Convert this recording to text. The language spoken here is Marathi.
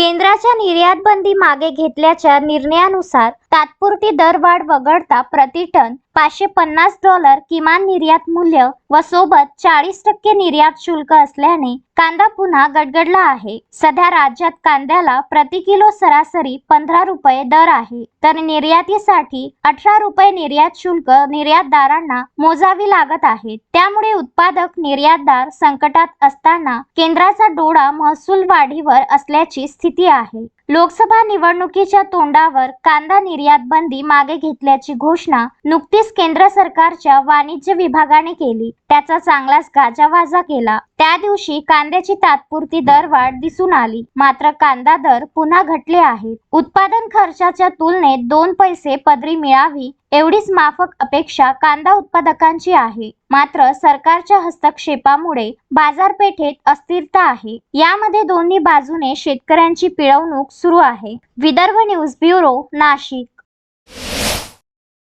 केंद्राच्या निर्यात बंदी मागे घेतल्याच्या निर्णयानुसार तात्पुरती दरवाढ वगळता प्रति टन पाचशे पन्नास डॉलर किमान निर्यात मूल्य व सोबत चाळीस टक्के निर्यात शुल्क असल्याने कांदा पुन्हा गडगडला आहे. सध्या राज्यात कांद्याला प्रति किलो सरासरी पंधरा रुपये दर आहे. तर निर्यातीसाठी अठरा रुपये निर्यात शुल्क निर्यातदारांना मोजावी लागत आहे. त्यामुळे उत्पादक निर्यातदार संकटात असताना केंद्राचा डोळा महसूल वाढीवर असल्याची स्थिती आहे. लोकसभा निवडणुकीच्या तोंडावर कांदा निर्यात बंदी मागे घेतल्याची घोषणा नुकतीच केंद्र सरकारच्या वाणिज्य विभागाने केली. त्याचा चांगलाच गाजावाजा केला. त्या दिवशी कांद्याची तात्पुरती दरवाढ दिसून आली. मात्र कांदा दर पुन्हा घटले आहेत. उत्पादन खर्चाच्या तुलनेत दोन पैसे पदरी मिळावी एवढीच माफक अपेक्षा कांदा उत्पादकांची आहे. मात्र सरकारच्या हस्तक्षेपामुळे बाजारपेठेत अस्थिरता आहे. यामध्ये दोन्ही बाजूने शेतकऱ्यांची पिळवणूक सुरू आहे. Vidarbha news bureau Nashik.